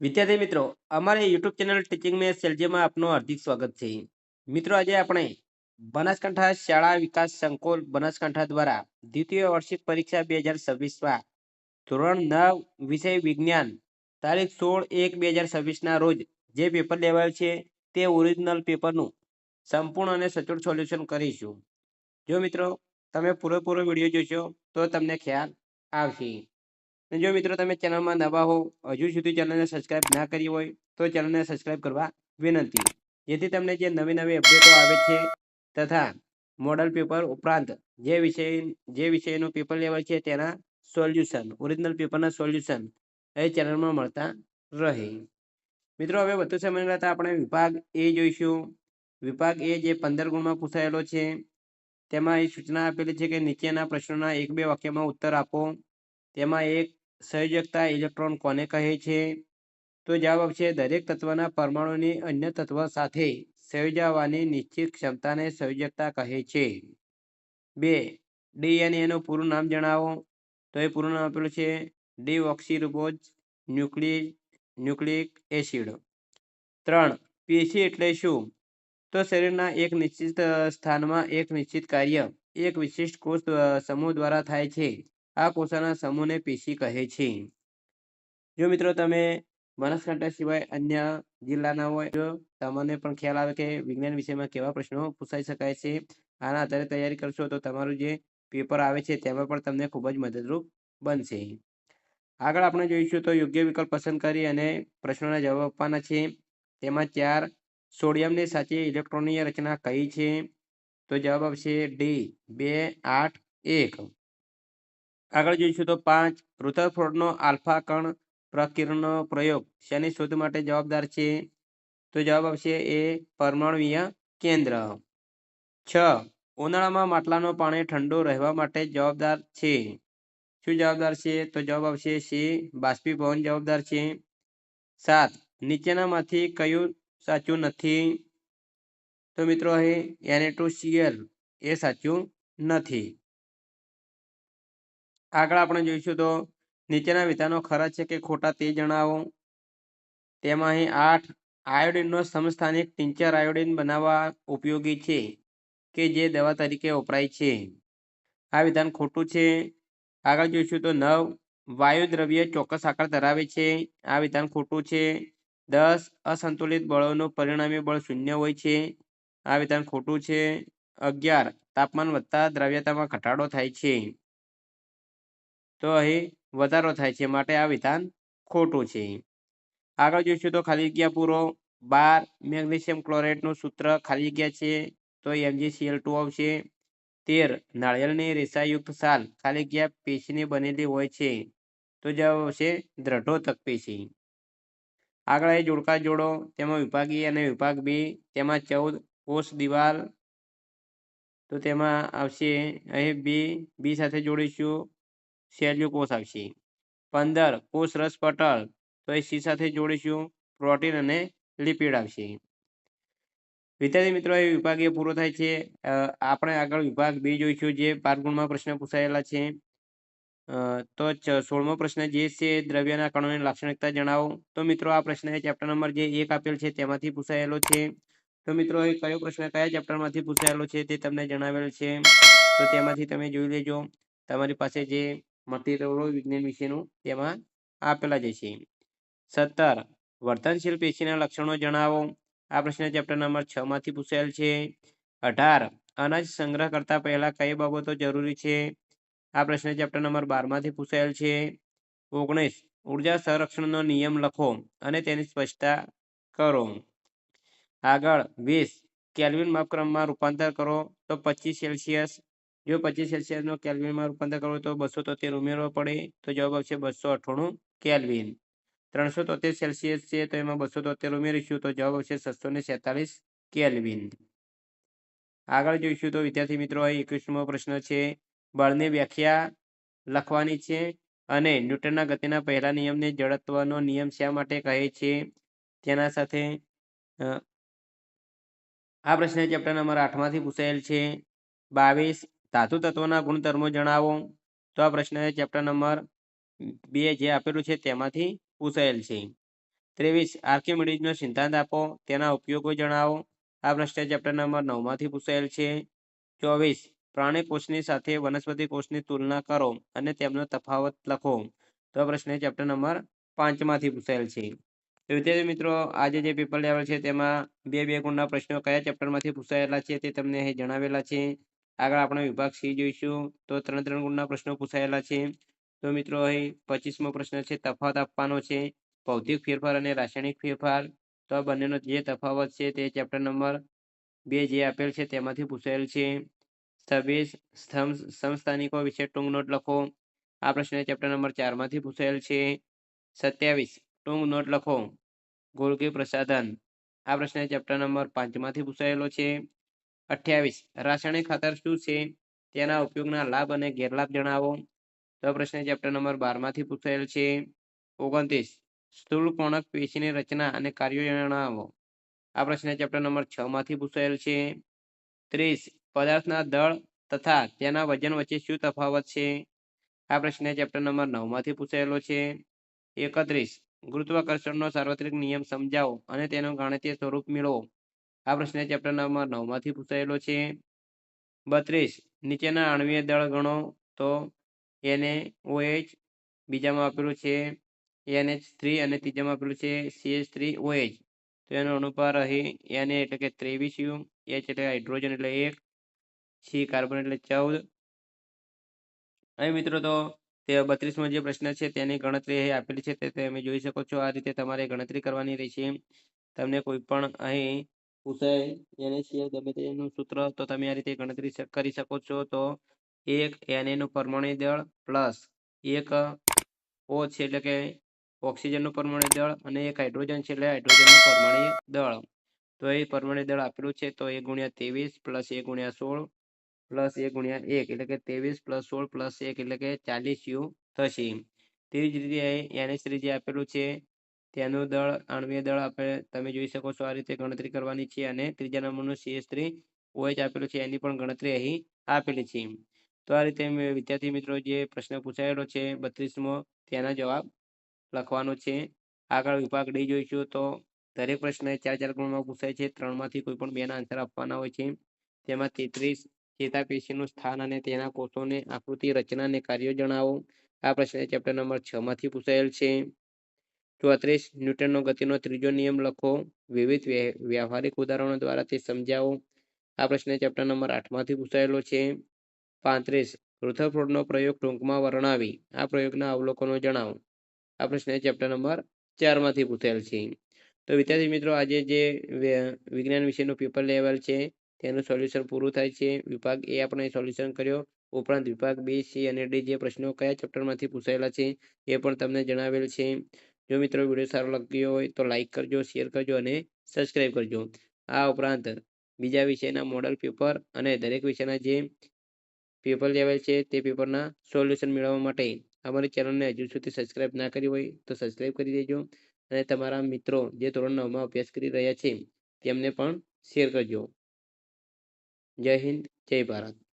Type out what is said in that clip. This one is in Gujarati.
વિદ્યાર્થી મિત્રો, અમારી યુટ્યુબ ચેનલ ટીચિંગ મે સેલજીમાં આપનું હાર્દિક સ્વાગત છે. મિત્રો, આજે આપણે બનાસકાંઠા શાળા વિકાસ સંકુલ બનાસકાંઠા દ્વારા દ્વિતીય વાર્ષિક પરીક્ષા બે હજાર છવ્વીસમાં ધોરણ નવ વિષય વિજ્ઞાન તારીખ સોળ એક બે હજાર છવ્વીસના રોજ જે પેપર લેવાયું છે તે ઓરિજિનલ પેપરનું સંપૂર્ણ અને સચોટ સોલ્યુશન કરીશું. જો મિત્રો, તમે પૂરેપૂરો વીડિયો જોશો તો તમને ખ્યાલ આવશે. જો મિત્રો તમે ચેનલમાં નવા હો, હજુ સુધી ચેનલને સબસ્ક્રાઇબ ના કરી હોય, તો ચેનલને સબસ્ક્રાઇબ કરવા વિનંતી. જેથી તમને જે નવી નવી અપડેટો આવે છે તથા મોડલ પેપર ઉપરાંત જે વિષય, જે વિષયનું પેપર લેવલ છે તેના સોલ્યુશન ઓરિજિનલ પેપરના સોલ્યુશન એ ચેનલમાં મળતા રહે. મિત્રો હવે વધુ સમય લેતા આપણે વિભાગ એ જોઈશું. વિભાગ એ જે પંદર ગુણમાં પૂછાયેલો છે, તેમાં એ સૂચના આપેલી છે કે નીચેના પ્રશ્નોના એક બે વાક્યમાં ઉત્તર આપો. તેમાં એક સંયોજકતા ઇલેક્ટ્રોન કોને કહે છે? તો જવાબ આવશે દરેક તત્વના પરમાણુની અન્ય તત્વ સાથે સંયોજાવાની નિશ્ચિત ક્ષમતાને સંયોજકતા કહે છે. બે ડીએનએનું પૂરું નામ જણાવો. તો એ પૂરું નામ આપેલું છે, ડીઓક્સીરિબોઝ ન્યુક્લિક ન્યુક્લિક એસિડ. ત્રણ, પીસી એટલે શું? તો શરીરના એક નિશ્ચિત સ્થાનમાં એક નિશ્ચિત કાર્ય, એક વિશિષ્ટ કોષ સમૂહ દ્વારા થાય છે. આ કોષોના સમૂહને પેશી કહે છે. જો મિત્રો તમે બનાસકાંઠા સિવાય અન્ય જિલ્લાના હોય, તો તમને પણ ખ્યાલ આવે કે વિજ્ઞાન વિષયમાં કેવા પ્રશ્નો પૂછાઈ શકાય છે. આના આધારે તૈયારી કરશો તો તમારું જે પેપર આવે છે, તેમાં પણ તમને ખૂબ જ મદદરૂપ બનશે. આગળ આપણે જોઈશું તો યોગ્ય વિકલ્પ પસંદ કરી અને પ્રશ્નોના જવાબ આપવાના છે. તેમાં ચાર, સોડિયમની સાચી ઇલેક્ટ્રોનિક રચના કઈ છે? તો જવાબ આવશે ડી, બે, આઠ, એક. આગળ જોઈશું તો પાંચ. રુથરફોર્ડનો આલ્ફા કણ પ્રકિરણનો પ્રયોગ. શેની શોધ માટે જવાબદાર છે? તો જવાબ આવશે એ પરમાણુય કેન્દ્ર. છ. ઉનાળામાં માટલાનું પાણી ઠંડુ રહેવા માટે જવાબદાર છે. શું જવાબદાર છે? તો જવાબ આવશે સી. બાષ્પીભવન જવાબદાર છે. સાત. નીચેનામાંથી કયું સાચું નથી? તો મિત્રો અહીં એને ટુ સીએલ એ સાચું નથી. આગળ આપણે જોઈશું તો નીચેના વિધાનો ખરા છે કે ખોટા તે જણાવો. તેમાં અહીં આઠ આયોડિનનો સમસ્થાનિક ટિંચર આયોડિન બનાવવા ઉપયોગી છે કે જે દવા તરીકે વપરાય છે. આ વિધાન ખોટું છે. આગળ જોઈશું તો નવ વાયુ દ્રવ્ય ચોક્કસ આકાર ધરાવે છે. આ વિધાન ખોટું છે. દસ અસંતુલિત બળોનું પરિણામી બળ શૂન્ય હોય છે. આ વિધાન ખોટું છે. અગિયાર તાપમાન વધતા દ્રવ્યતામાં ઘટાડો થાય છે. તો અહીં વધારો થાય છે માટે આ વિધાન ખોટું છે. આગળ જોઈશું તો ખાલી જગ્યા પૂરો. બાર મેગ્નેશિયમ ક્લોરાઇડનું સૂત્ર ખાલી જગ્યા છે તો એમજીસીએલ ટુ આવશે. તેર નાળિયેરની રેસાયુક્ત સાલ ખાલી જગ્યા પેશીની બનેલી હોય છે તો જવાબ આવશે દ્રઢોતક પેશી. આગળ એ જોડકા જોડો. તેમાં વિભાગ અને વિભાગ બી. તેમાં ચૌદ કોષ દિવાલ. તો તેમાં આવશે અહીં બી. બી સાથે જોડીશું. સેલ્યુ કોષ આવશે પંદર કોષ રસ પટલ. તો એ સી સાથે જોડીશું, પ્રોટીન અને લિપિડ આવશે વિદ્યાર્થી મિત્રો, એ વિભાગ એ પૂરો થાય છે. આપણે આગળ વિભાગ બી જોઈશું જે બાર પ્રશ્ન પૂછાયેલા છે. તો સોળમો પ્રશ્ન જે છે, દ્રવ્યના કણોની લાક્ષણિકતા જણાવો. તો મિત્રો, આ પ્રશ્ન ચેપ્ટર નંબર જે એક આપેલ છે, તેમાંથી પૂછાયેલો છે. તો મિત્રો, એ કયો પ્રશ્ન કયા ચેપ્ટરમાંથી પૂછાયેલો છે, તે તમને જણાવેલ છે. તો તેમાંથી તમે જોઈ લેજો. તમારી પાસે જે મટીરિયલો વિજ્ઞાન વિશેનું તેમાં આપેલા જ છે સત્તર. વર્તનશીલ પેશીના લક્ષણો જણાવો. આ પ્રશ્ન ચેપ્ટર નંબર છ માંથી પૂછાયેલ છે. અઢાર. અનાજ સંગ્રહ કરતા પહેલા કઈ બાબતો જરૂરી છે? આ પ્રશ્ન ચેપ્ટર નંબર બારમાંથી પૂછાયેલ છે. ઓગણીસ. ઊર્જા સંરક્ષણનો નિયમ લખો અને તેની સ્પષ્ટતા કરો. આગળ વીસ. કેલ્વિન માપક્રમમાં રૂપાંતર કરો તો પચીસ સેલ્સિયસ જો પચીસ સેલ્સિયસનો કેલ્વિનમાં રૂપાંતર કરો તો બસો તોતેર ઉમેરવો પડે. તો જવાબ આવશે બસો અઠ્ઠાણું કેલ્વિન. ત્રણસો તોતેર સેલ્સિયસ છે તો એમાં બસો તોતેર ઉમેરીશું તો જવાબ આવશે છસો ને સેતાલીસ કેલ્વિન. આગળ જોઈશું તો વિદ્યાર્થી મિત્રો એકવીસમો પ્રશ્ન છે. બળની વ્યાખ્યા લખવાની છે અને ન્યૂટનના ગતિના પહેલા નિયમને જડત્વનો નિયમ શા માટે કહે છે? તેના સાથે આ પ્રશ્ન ચેપ્ટર નંબર આઠમાંથી પૂછાયેલ છે. બાવીસ ધાતુ તત્વના ગુણધર્મો જણાવો. તો આ પ્રશ્ન ચેપ્ટર નંબર બે જે આપેલું છે તેમાંથી પૂછાયેલ છે. ત્રેવીસ, આર્કિમિડીઝનો સિદ્ધાંત આપો, તેના ઉપયોગો જણાવો. આ પ્રશ્ન ચેપ્ટર નંબર નવમાંથી પૂછાયેલ છે. ચોવીસ પ્રાણી કોષની સાથે વનસ્પતિ કોષની તુલના કરો અને તેમનો તફાવત લખો. તો આ પ્રશ્ન ચેપ્ટર નંબર પાંચમાંથી પૂછાયેલ છે. તો વિદ્યાર્થી મિત્રો, આજે જે પેપર લેવલ છે તેમાં બે બે ગુણના પ્રશ્નો કયા ચેપ્ટરમાંથી પૂછાયેલા છે તે તમને અહીં જણાવેલા છે. આગળ આપણે વિભાગ સી જોઈશું. તો ત્રણ ત્રણ ગુણના પ્રશ્નો પૂછાયેલા છે. તો મિત્રો, અહીં પચીસમો પ્રશ્ન છે, તફાવત આપવાનો છે. ભૌતિક ફેરફાર અને રાસાયણિક ફેરફાર. તો આ બંનેનો જે તફાવત છે તે ચેપ્ટર નંબર બે જે આપેલ છે તેમાંથી પૂછાયેલ છે. છવ્વીસ સંસ્થાનિકો વિશે ટૂંક નોટ લખો. આ પ્રશ્ન ચેપ્ટર નંબર ચારમાંથી પૂછાયેલ છે. સત્યાવીસ, ટૂંક નોટ લખો. ગોળકી પ્રસાધન. આ પ્રશ્ન ચેપ્ટર નંબર પાંચમાંથી પૂછાયેલો છે. અઠ્યાવીસ. રાસાયણિક ખાતર શું છે? તેના ઉપયોગના લાભ અને ગેરલાભ જણાવો. તો પ્રશ્ન ચેપ્ટર નંબર બારમાંથી પૂછાયેલ છે. ઓગણત્રીસ. સ્થૂળ કોણક પેશીની રચના અને કાર્યો જણાવો. આ પ્રશ્ન ચેપ્ટર નંબર છ માંથી પૂછાયેલ છે. ત્રીસ. પદાર્થના દળ તથા તેના વજન વચ્ચે શું તફાવત છે? આ પ્રશ્ન ચેપ્ટર નંબર નવમાંથી પૂછાયેલો છે. એકત્રીસ. ગુરુત્વાકર્ષણનો સાર્વત્રિક નિયમ સમજાવો અને તેનું ગાણિતીય સ્વરૂપ મેળવો. આ પ્રશ્ન ચેપ્ટર નંબર નવમાંથી પૂછાયેલો છે. બત્રીસ. નીચેના આણવીય દળ ગણો તો એને ઓએચ બીજામાં આપેલું છે. એનએચ થ્રી અને ત્રીજામાં આપેલું છે સીએચ થ્રી ઓએચ. તો એનો અનુપાર અહીં એને એટલે કે ત્રેવીસ યુ એચ એટલે હાઇડ્રોજન એટલે એક, સી કાર્બન એટલે ચૌદ. અહીં મિત્રો તો તે બત્રીસમાં જે પ્રશ્ન છે તેની ગણતરી અહીં આપેલી છે તે તમે જોઈ શકો છો. આ રીતે તમારે ગણતરી કરવાની રહેશે. તમને કોઈ પણ અહીં પૂછાય એને સૂત્ર, તો તમે આ રીતે ગણતરી કરી શકો છો. તો એક એનએનું પરમાણુ દળ પ્લસ એક ઓ છે એટલે કે ઓક્સિજનનું પરમાણુ દળ અને એક હાઇડ્રોજન છે એટલે હાઇડ્રોજનનું પરમાણુ દળ. તો એ પરમાણુ દળ આપેલું છે, તો એક ગુણ્યા ત્રેવીસ પ્લસ એક ગુણ્યા સોળ પ્લસ એક ગુણ્યા એક એટલે કે ત્રેવીસ પ્લસ સોળ પ્લસ એક એટલે કે ચાલીસ યુ થશે. તેવી જ રીતે એનએચ જે આપેલું છે તેનું દળ, આણવીય દળ આપણે તમે જોઈ શકો છો આ રીતે ગણતરી કરવાની છે અને ત્રીજા નંબરનું સીએસ થ્રી ઓએચ છે, એની પણ ગણતરી અહીં આપેલી છે. તો આ રીતે વિદ્યાર્થી મિત્રો જે પ્રશ્ન પૂછાયેલો છે, બત્રીસમો, તેના જવાબ લખવાનો છે. આગળ વિભાગ ડી જોઈશું તો દરેક પ્રશ્ન ચાર ચાર ગુણમાં પૂછાય છે, ત્રણમાંથી કોઈ પણ બેના આન્સર આપવાના હોય છે. તેમાં તેત્રીસ ચેતાપેશીનું સ્થાન અને તેના કોષોની આકૃતિ, રચના અને કાર્યો જણાવો. આ પ્રશ્ન ચેપ્ટર નંબર છ માંથી પૂછાયેલ છે. ચોત્રીસ, ન્યૂટનનો ગતિનો ત્રીજો નિયમ લખો. વિવિધ વ્યવહારિક ઉદાહરણો દ્વારા તે સમજાવો. આ પ્રશ્ન ચેપ્ટર નંબર આઠમાંથી પૂછાયેલો છે. પાંત્રીસ રુથરફોર્ડનો પ્રયોગ ટૂંકમાં વર્ણવી. આ પ્રયોગના અવલોકનો જણાવો. આ પ્રશ્ન ચેપ્ટર નંબર ચારમાંથી પૂછાયેલ છે. તો વિદ્યાર્થી મિત્રો, આજે જે વિજ્ઞાન વિષયનું પેપર લેવલ છે, તેનું સોલ્યુશન પૂરું થાય છે. વિભાગ એ આપણે સોલ્યુશન કર્યો. ઉપરાંત વિભાગ બી, સી અને ડી જે પ્રશ્નો કયા ચેપ્ટરમાંથી પૂછાયેલા છે, એ પણ તમને જણાવેલ છે. જો મિત્રો વીડિયો સારો લાગ્યો હોય તો લાઇક કરજો શેર કરજો અને સબસ્ક્રાઈબ કરજો. આ ઉપરાંત બીજા વિષયના મોડલ પેપર અને દરેક વિષયના જે પેપર લેવલ છે તે પેપરના સોલ્યુશન મેળવવા માટે અમારી ચેનલને હજુ સુધી સબસ્ક્રાઈબ ના કરી હોય તો સબસ્ક્રાઈબ કરી દેજો અને તમારા મિત્રો જે ધોરણ નવમાં અભ્યાસ કરી રહ્યા છે તેમને પણ શેર કરજો. જય હિન્દ, જય ભારત.